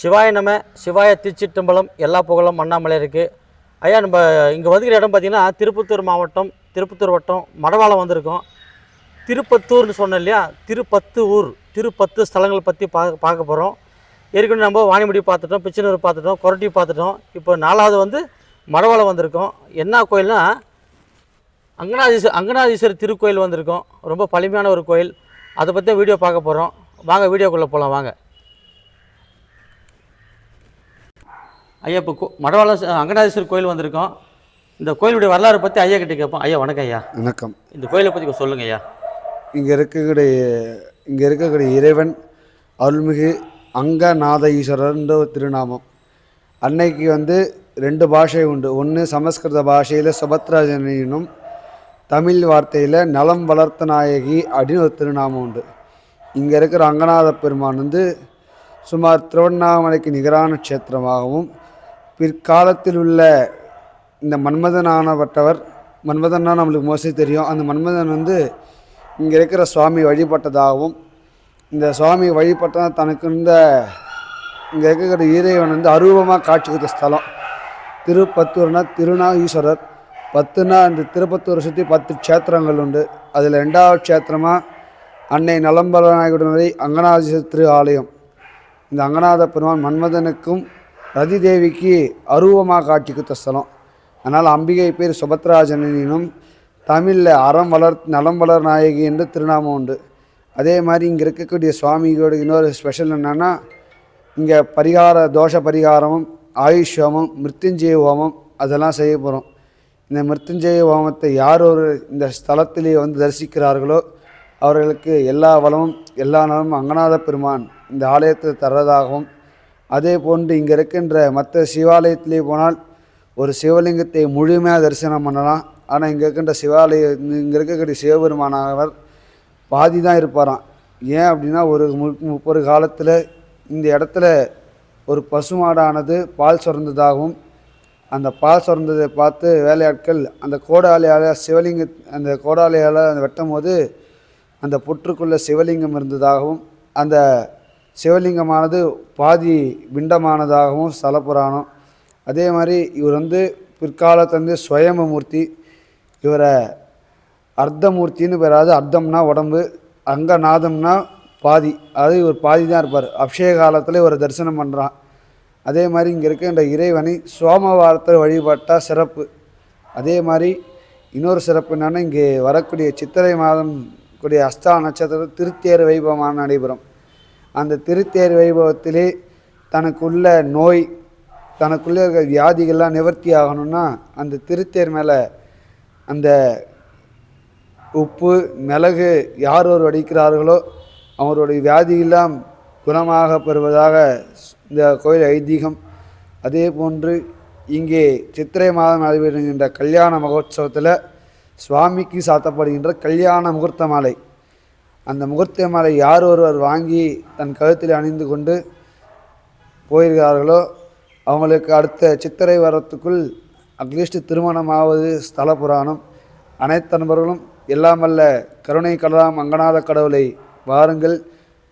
சிவாய நம்ம சிவாய திருச்சிற்றம்பலம் எல்லா புகழும் அண்ணாமலை இருக்குது ஐயா நம்ம இங்கே வந்துக்கிற இடம் பார்த்திங்கன்னா திருப்பத்தூர் மாவட்டம் திருப்பத்தூர் வட்டம் மடவாளம் வந்திருக்கோம். திருப்பத்தூர்னு சொன்னோம் இல்லையா? திருப்பத்து ஊர் திருப்பத்து ஸ்தலங்களை பற்றி பா பார்க்க போகிறோம் ஏற்கனவே நம்ம வாணிமுடி பார்த்துட்டோம் பிச்சனூர் பார்த்துட்டோம் கொரட்டி பார்த்துட்டோம். இப்போ நாலாவது வந்து மடவாளம் வந்திருக்கோம். என்ன கோயில்னால் அங்கநாதீஸ்வர் அங்கநாதீஸ்வரர் திருக்கோயில் வந்திருக்கோம். ரொம்ப பழமையான ஒரு கோயில். அதை பற்றி வீடியோ பார்க்க போகிறோம் வாங்க வீடியோக்குள்ளே போகலாம் வாங்க. ஐயா இப்போ கோ மடவாளம் ச- அங்கனாதீஸ்வரர் கோயில் வந்திருக்கோம். இந்த கோயிலுடைய வரலாறு பற்றி ஐயா கிட்ட கேட்போம். ஐயா வணக்கம் ஐயா. வணக்கம். இந்த கோயிலை பற்றி கொஞ்சம் சொல்லுங்க ஐயா. இங்கே இருக்கக்கூடிய இங்கே இருக்கக்கூடிய இறைவன் அருள்மிகு அங்கநாத ஈஸ்வரர்ன்ற ஒரு திருநாமம். அன்னைக்கு வந்து ரெண்டு பாஷை உண்டு. ஒன்று சமஸ்கிருத பாஷையில் சுபத்ராஜனினும் தமிழ் வார்த்தையில் நலம் வளர்த்த நாயகி அப்படின்னு ஒரு திருநாமம் உண்டு. இங்கே இருக்கிற அங்கநாத பெருமான் வந்து சுமார் திருவண்ணாமலைக்கு நிகரான க்ஷேத்திரமாகவும் பிற்காலத்தில் உள்ள இந்த மன்மதனானப்பட்டவர் மன்மதன்னா நம்மளுக்கு மோஸ்ட்லி தெரியும். அந்த மன்மதன் வந்து இங்கே இருக்கிற சுவாமி வழிபட்டதாகவும் இந்த சுவாமி வழிபட்டால் தனக்கு இருந்த இங்கே இருக்கிற இறைவன் வந்து அரூபமாக காட்சி கொடுத்த ஸ்தலம். திருப்பத்தூர்னா திருநா ஈஸ்வரர் பத்துனா இந்த திருப்பத்தூரை சுற்றி பத்து க்ஷேத்திரங்கள் உண்டு. அதில் ரெண்டாவது க்ஷேத்திரமாக அன்னை வரை அங்கநாதீஸ்வரர் திரு ஆலயம் இந்த அங்கநாத பெருமான் மன்மதனுக்கும் ரதி தேவிக்கு அரூபமாக காட்சி கொடுத்த ஸ்தலம் அதனால் அம்பிகை பேர் சுபத்ராஜனும் தமிழில் அறம் வளர் நலம் வளர் நாயகி என்று திருநாமம் உண்டு. அதே மாதிரி இங்கே இருக்கக்கூடிய சுவாமிகளோட இன்னொரு ஸ்பெஷல் என்னென்னா இங்கே பரிகார தோஷ பரிகாரமும் ஆயுஷ் ஹோமம் மிருத்யுஞ்சய ஹோமம் அதெல்லாம் செய்ய போகிறோம் இந்த மிருத்யுஞ்சய ஹோமத்தை யார் ஒரு இந்த ஸ்தலத்திலே வந்து தரிசிக்கிறார்களோ அவர்களுக்கு எல்லா வளமும் எல்லா நலமும் அங்கநாத பெருமான் இந்த ஆலயத்தில் தர்றதாகவும் அதே போன்று இங்கே இருக்கின்ற மற்ற சிவாலயத்திலே போனால் ஒரு சிவலிங்கத்தை முழுமையாக தரிசனம் பண்ணலாம். ஆனால் இங்கே இருக்கின்ற சிவாலய இங்கே இருக்கக்கூடிய சிவபெருமானவர் பாதி தான் இருப்பாராம். ஏன் அப்படின்னா ஒரு மு- முப்பது காலத்தில் இந்த இடத்துல ஒரு பசுமாடானது பால் சுரந்ததாகவும் அந்த பால் சுரந்ததை பார்த்து வேலையாட்கள் அந்த கோடாலியால் சிவலிங்க அந்த கோடாலியால் அந்த வெட்டும் போது அந்த புற்றுக்குள்ள சிவலிங்கம் இருந்ததாகவும் அந்த சிவலிங்கமானது பாதி பிண்டமானதாகவும் ஸ்தல புராணம் அதே மாதிரி இவர் வந்து பிற்காலத்துலேருந்து சுயம்பமூர்த்தி இவரை அர்த்தமூர்த்தின்னு பெறாது அர்த்தம்னா உடம்பு அங்கநாதம்னா பாதி. அதாவது இவர் பாதி தான் இருப்பார். அபிஷேக காலத்தில் இவர் தரிசனம் பண்ணுறான் அதே மாதிரி இங்கே இருக்கின்ற இறைவனை சோமவாரத்தில் வழிபட்டால் சிறப்பு. அதே மாதிரி இன்னொரு சிறப்பு என்னென்னா இங்கே வரக்கூடிய சித்திரை மாதம் கூடிய அஸ்தா நட்சத்திரம் திருத்தேர் வைபவமான நடைபெறும். அந்த திருத்தேர் வைபவத்திலே தனக்குள்ள நோய் தனக்குள்ளே இருக்கிற வியாதிகள்லாம் நிவர்த்தி ஆகணும்னா அந்த திருத்தேர் மேலே அந்த உப்பு மிளகு யார் ஒரு அடிக்கிறார்களோ அவருடைய வியாதியெல்லாம் குணமாக பெறுவதாக இந்த கோயில் ஐதீகம். அதே போன்று இங்கே சித்திரை மாதம் நடைபெறுகின்ற கல்யாண மகோத்சவத்தில் சுவாமிக்கு சாத்தப்படுகின்ற கல்யாண முகூர்த்த மாலை. அந்த முகூர்த்த மாலை யார் ஒருவர் வாங்கி தன் கழுத்தில் அணிந்து கொண்டு போயிருக்கிறார்களோ அவங்களுக்கு அடுத்த சித்திரை வரத்துக்குள் அட்லீஸ்ட் திருமணமாவது ஸ்தல புராணம். அனைத்து நண்பர்களும் எல்லாம் கருணை கடலாம் அங்கநாத கடவுளை வாருங்கள்.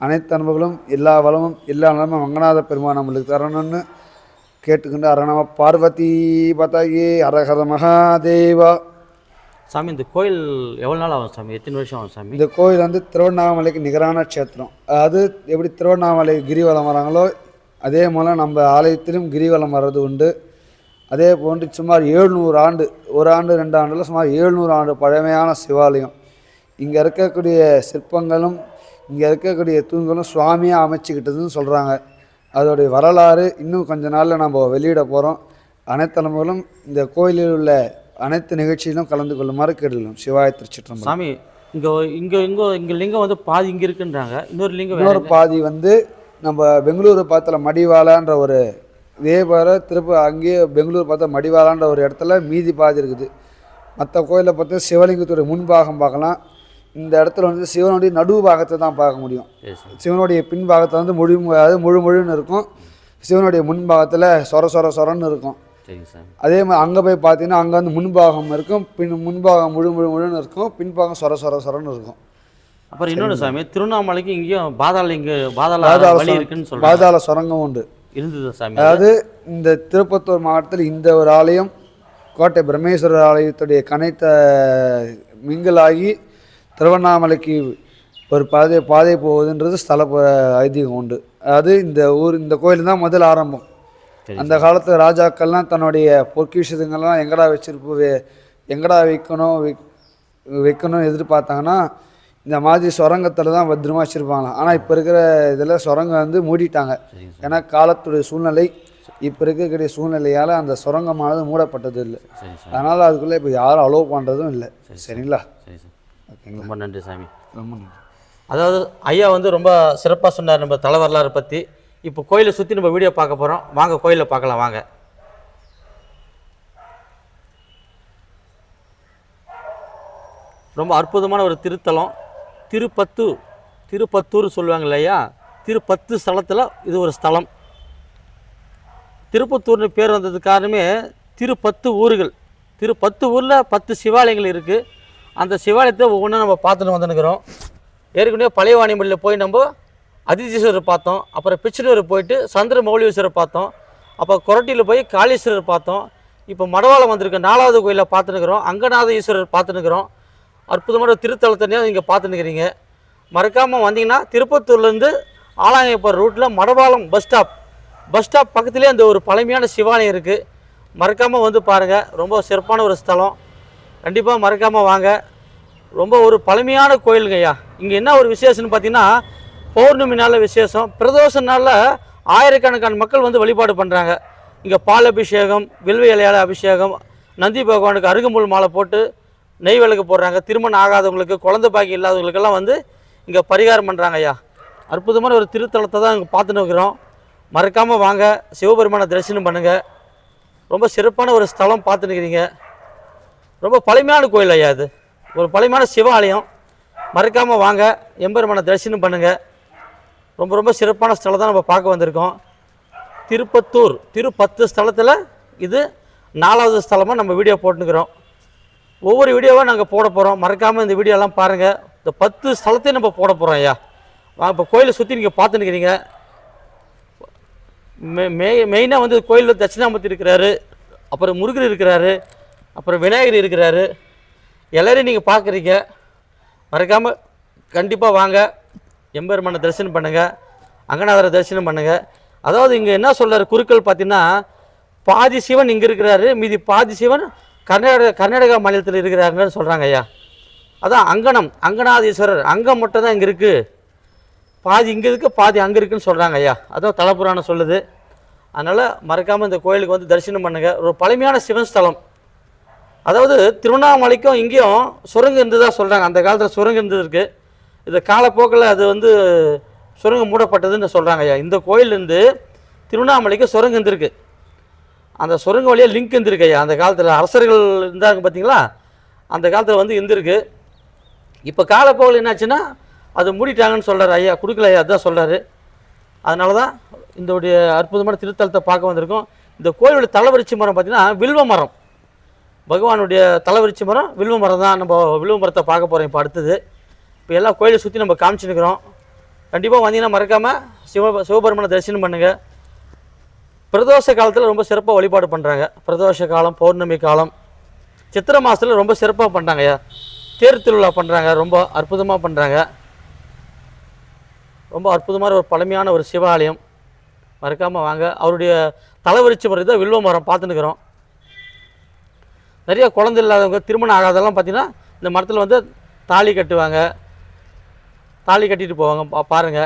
அனைத்து அன்பர்களும் எல்லா வளமும் எல்லா நலமும் அங்கநாத பெருமான் நம்மளுக்கு தரணும்னு கேட்டுக்கொண்டு அரணம பார்வதி பதகே அரஹர மகாதேவா. சாமி இந்த கோயில் எவ்வளோ நாள் ஆகும் சாமி? எத்தனை வருஷம் ஆகும் சாமி? இந்த கோயில் வந்து திருவண்ணாமலைக்கு நிகரான க்ஷேத்திரம். அது எப்படி திருவண்ணாமலை கிரிவலம் வராங்களோ அதே போல் நம்ம ஆலயத்திலும் கிரிவலம் வர்றது உண்டு. அதே போன்று சுமார் ஏழ்நூறு ஆண்டு ஒரு ஆண்டு ரெண்டு ஆண்டில் சுமார் ஏழ்நூறு ஆண்டு பழமையான சிவாலயம். இங்கே இருக்கக்கூடிய சிற்பங்களும் இங்கே இருக்கக்கூடிய தூண்களும் சுவாமியாக அமைச்சுக்கிட்டதுன்னு சொல்கிறாங்க அதோடைய வரலாறு இன்னும் கொஞ்ச நாளில் நம்ம வெளியிட போகிறோம் அனைத்து தலைமுறைகளும் இந்த கோயிலில் உள்ள அனைத்து நிகழ்ச்சியிலும் கலந்து கொள்ளுமாறு கேட்டுள்ளோம் சிவாய திருச்சிற்றம்பலம். சாமி இங்கே இங்கே இங்கே இங்கே லிங்கம் வந்து பாதி இங்கே இருக்குன்றாங்க. இன்னொரு லிங்கம் இன்னொரு பாதி வந்து நம்ம பெங்களூரு பக்கத்தில் மடிவாலான்ற ஒரு இதே போல திருப்ப அங்கேயே பெங்களூர் பார்த்தா மடிவாலான்ற ஒரு இடத்துல மீதி பாதி இருக்குது. மற்ற கோயிலை பார்த்தா சிவலிங்கத்துடைய முன்பாகம் பார்க்கலாம். இந்த இடத்துல வந்து சிவனுடைய நடுவு பாகத்தை தான் பார்க்க முடியும். சிவனுடைய பின்பாகத்தில் வந்து முழு அதாவது முழு முழுன்னு இருக்கும். சிவனுடைய முன்பாகத்தில் சொர சொர சொரன்னு இருக்கும். சரிங்க சாமி அதே மாதிரி அங்கே போய் பார்த்தீங்கன்னா அங்கே வந்து முன்பாகம் இருக்கும் பின் முன்பாகம் முழு முழு முழுன்னு இருக்கும் பின்பாகம் சொர சொர சொரன்னு இருக்கும். அப்புறம் இன்னொன்று சாமி திருவண்ணாமலைக்கு இங்கேயும் பாதாள இங்கே பாதாள வழி இருக்குன்னு பாதாள சுரங்கம் உண்டு. இருந்தது சாமி அதாவது இந்த திருப்பத்தூர் மாவட்டத்தில் இந்த ஒரு ஆலயம் கோட்டை பிரம்மேஸ்வரர் ஆலயத்துடைய கனைத்த மிங்கிளாகி திருவண்ணாமலைக்கு ஒரு பாதை பாதை போகுதுன்றது ஸ்தல ஐதீகம் உண்டு. அதாவது இந்த ஊர் இந்த கோயில் தான் முதல் ஆரம்பம். சரி அந்த காலத்து ராஜாக்கள்லாம் தன்னுடைய பொற்கிஷத்துங்கள்லாம் எங்கடா வச்சிருப்பு வே- எங்கடா வைக்கணும் வைக்- வைக்கணும் எதிர்பார்த்தாங்கன்னா இந்த மாதிரி சுரங்கத்தில் தான் பத்திரமா வச்சுருப்பாங்களாம். ஆனால் இப்போ இருக்கிற இதில் சுரங்கம் வந்து மூடிட்டாங்க. ஏன்னா காலத்துடைய சூழ்நிலை இப்போ இருக்கக்கூடிய சூழ்நிலையால் அந்த சுரங்கமானது மூடப்பட்டது இல்லை. அதனால் அதுக்குள்ளே இப்போ யாரும் அலோவ் பண்ணுறதும் இல்லை. சரிங்களா? சரி சார். ஓகேங்களா? ரொம்ப நன்றி சாமி. ரொம்ப நன்றி. அதாவது ஐயா வந்து ரொம்ப சிறப்பாக சொன்னார் நம்ம தல வரலாறு பற்றி இப்போ கோயிலை சுற்றி நம்ம வீடியோ பார்க்க போகிறோம் வாங்க கோயிலில் பார்க்கலாம் வாங்க. ரொம்ப அற்புதமான ஒரு திருத்தலம். திருப்பத்து திருப்பத்தூர் சொல்லுவாங்க இல்லையா திருப்பத்து ஸ்தலத்தில் இது ஒரு ஸ்தலம். திருப்பத்தூர்னு பேர் வந்ததுக்கு காரணமே திருப்பத்து ஊர்கள். திருப்பத்து ஊரில் பத்து சிவாலயங்கள் இருக்குது அந்த சிவாலயத்தை ஒவ்வொன்றும் நம்ம பார்த்துட்டு வந்துனுக்குறோம் ஏற்கனவே பழைய வாணிமொழியில் போய் நம்ம அதிதீஸ்வரர் பார்த்தோம் அப்புறம் பிச்சனூர் போயிட்டு சந்திர மௌலீஸ்வரர் பார்த்தோம் அப்போ கொரட்டியில் போய் காளீஸ்வரர் பார்த்தோம். இப்போ மடவாளம் வந்திருக்க நாலாவது கோயிலில் பார்த்துனுக்குறோம் அங்கநாத ஈஸ்வரர் பார்த்துனுக்குறோம் அற்புதமான ஒரு திருத்தலத்தனையும் இங்கே பார்த்துனுக்கிறீங்க மறக்காமல் வந்தீங்கன்னா திருப்பத்தூர்லேருந்து ஆலாங்கப்பர் ரூட்டில் Madavalam bus stop. Bus stop பக்கத்துலேயே அந்த ஒரு பழமையான சிவாலயம் இருக்குது மறக்காமல் வந்து பாருங்கள் ரொம்ப சிறப்பான ஒரு ஸ்தலம். கண்டிப்பாக மறக்காமல் வாங்க. ரொம்ப ஒரு பழமையான கோயிலுங்க ஐயா இங்கே என்ன ஒரு விசேஷம்னு பார்த்தீங்கன்னா பௌர்ணமி நாளில் விசேஷம் பிரதோஷ நாளில் ஆயிரக்கணக்கான மக்கள் வந்து வழிபாடு பண்ணுறாங்க இங்கே பால் அபிஷேகம் வில்வ இலையால அபிஷேகம் நந்தி பகவானுக்கு அருகம்புல் மாலை போட்டு நெய் விளக்கு போடுறாங்க. திருமணம் ஆகாதவங்களுக்கு குழந்தை பாக்கி இல்லாதவங்களுக்கெல்லாம் வந்து இங்கே பரிகாரம் பண்ணுறாங்க ஐயா. அற்புதமான ஒரு திருத்தலத்தை தான் இங்கே பார்த்துன்னு இருக்கிறோம். மறக்காமல் வாங்க சிவபெருமானை தரிசனம் பண்ணுங்கள் ரொம்ப சிறப்பான ஒரு ஸ்தலம் பார்த்துன்னுக்கிறீங்க ரொம்ப பழமையான கோயில் ஐயா இது. ஒரு பழமையான சிவாலயம். மறக்காமல் வாங்க எம்பெருமானை தரிசனம் பண்ணுங்கள் ரொம்ப ரொம்ப சிறப்பான ஸ்தலம் தான் நம்ம பார்க்க வந்திருக்கோம். திருப்பத்தூர் திருப்பத்து ஸ்தலத்தில் இது நாலாவது ஸ்தலமாக நம்ம வீடியோ போட்டுக்கிறோம் ஒவ்வொரு வீடியோவாக நாங்கள் போட போகிறோம் மறக்காமல் இந்த வீடியோலாம் பாருங்கள் இந்த பத்து ஸ்தலத்தையும் நம்ம போட போகிறோம் ஐயா. வா இப்போ கோயிலை சுற்றி நீங்கள் பார்த்துன்னுக்கிறீங்க மெ மெ மெயினாக வந்து கோயிலில் தட்சிணாமூர்த்தி இருக்கிறாரு. அப்புறம் முருகர் இருக்கிறாரு. அப்புறம் விநாயகர் இருக்கிறாரு. எல்லோரையும் நீங்கள் பார்க்குறீங்க. மறக்காமல் கண்டிப்பாக வாங்க. எம்பெருமானை தரிசனம் பண்ணுங்கள் அங்கநாதரை தரிசனம் பண்ணுங்கள் அதாவது இங்கே என்ன சொல்கிறார் குருக்கள் பார்த்தீங்கன்னா பாதி சிவன் இங்கே இருக்கிறாரு மீதி பாதி சிவன் கர்நாடக கர்நாடகா மாநிலத்தில் இருக்கிறாங்கன்னு சொல்கிறாங்க ஐயா. அதான் அங்கனம் அங்கநாதீஸ்வரர் அங்கம் மட்டும் தான் இங்கே இருக்குது பாதி இங்கே இருக்குது பாதி அங்கே இருக்குதுன்னு சொல்கிறாங்க ஐயா. அதான் தலபுராணம் சொல்லுது. அதனால் மறக்காமல் இந்த கோயிலுக்கு வந்து தரிசனம் பண்ணுங்கள் ஒரு பழமையான சிவன் ஸ்தலம். அதாவது திருவண்ணாமலைக்கும் இங்கேயும் சுரங்கம் இருந்ததா சொல்கிறாங்க அந்த காலத்தில் சுரங்கம் இருந்ததுருக்குது இது காலப்போக்கில் அது வந்து சுரங்கம் மூடப்பட்டதுன்னு சொல்கிறாங்க ஐயா. இந்த கோயிலேருந்து திருவண்ணாமலைக்கு சுரங்கம் இருந்திருக்கு. அந்த சுரங்க வழியாக லிங்க் இருந்திருக்கு ஐயா. அந்த காலத்தில் அரசர்கள் இருந்தாங்க பார்த்தீங்களா? அந்த காலத்தில் வந்து இருந்திருக்கு. இப்போ காலப்போக்கில் என்னாச்சுன்னா அது மூடிட்டாங்கன்னு சொல்கிறார் ஐயா. கொடுக்கல ஐயா அதான் சொல்கிறாரு அதனால தான் இதோடைய அற்புதமான திருத்தலத்தை பார்க்க வந்திருக்கோம். இந்த கோயிலுடைய தலைவரிச்சி மரம் பார்த்தீங்கன்னா வில்வ மரம். பகவானுடைய தலைவரிச்சி மரம் வில்வ மரம் தான். நம்ம வில்வ மரத்தை பார்க்க போகிறோம் இப்போ அடுத்தது. இப்போ எல்லா கோயிலை சுற்றி நம்ம காமிச்சுருக்கிறோம் கண்டிப்பாக வந்தீங்கன்னா மறக்காமல் சிவ சிவபெருமனை தரிசனம் பண்ணுங்கள் பிரதோஷ காலத்தில் ரொம்ப சிறப்பாக வழிபாடு பண்ணுறாங்க பிரதோஷ காலம் பௌர்ணமி காலம். சித்திரை மாதத்தில் ரொம்ப சிறப்பாக பண்ணுறாங்கய்யா தேர் திருவிழா பண்ணுறாங்க ரொம்ப அற்புதமாக பண்ணுறாங்க ரொம்ப அற்புதமான ஒரு பழமையான ஒரு சிவாலயம். மறக்காமல் வாங்க. அவருடைய தலைவரிச்சி முறை தான் வில்வ மரம் பார்த்துன்னுக்குறோம் நிறைய குழந்தை இல்லாதவங்க திருமணம் ஆகாதெல்லாம் பார்த்திங்கன்னா இந்த மரத்தில் வந்து தாலி கட்டுவாங்க. தாலி கட்டிட்டு போவாங்க. பா பாருங்க.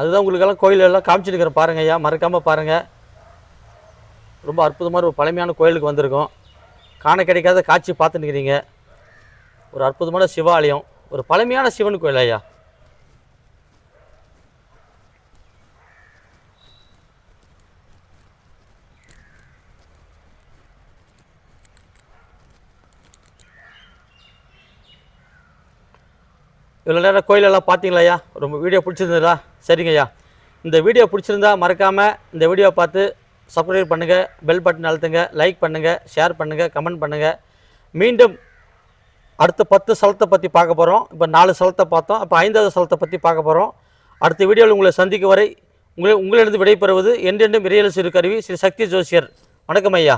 அதுதான் உங்களுக்கெல்லாம் கோயிலெல்லாம் காமிச்சிருக்கிறேன் பாருங்க ஐயா. மறக்காமல் பாருங்கள் ரொம்ப அற்புதமான ஒரு பழமையான கோயிலுக்கு வந்திருக்கோம். காண கிடைக்காத காட்சி பார்த்துன்னுக்கிறீங்க. ஒரு அற்புதமான சிவாலயம். ஒரு பழமையான சிவன் கோயில் ஐயா. இவ்வளோ நேரம் கோயிலெல்லாம் பார்த்தீங்களாயா? ரொம்ப வீடியோ பிடிச்சிருந்ததா? சரிங்க ஐயா இந்த வீடியோ பிடிச்சிருந்தா மறக்காமல் இந்த வீடியோ பார்த்து சப்ஸ்கிரைப் பண்ணுங்கள் பெல் பட்டன் அழுத்துங்க லைக் பண்ணுங்கள் ஷேர் பண்ணுங்கள் கமெண்ட் பண்ணுங்கள் மீண்டும் அடுத்த பத்து ஸ்தலத்தை பற்றி பார்க்க போகிறோம் இப்போ நாலு ஸ்தலத்தை பார்த்தோம் இப்போ ஐந்தாவது ஸ்தலத்தை பற்றி பார்க்க போகிறோம் அடுத்த வீடியோவில் உங்களை சந்திக்கும் வரை உங்களை உங்களிடந்து விடைபெறுவது என்றென்றும் இறையல் சிறு கருவி ஸ்ரீ சக்தி ஜோசியர். வணக்கம் ஐயா.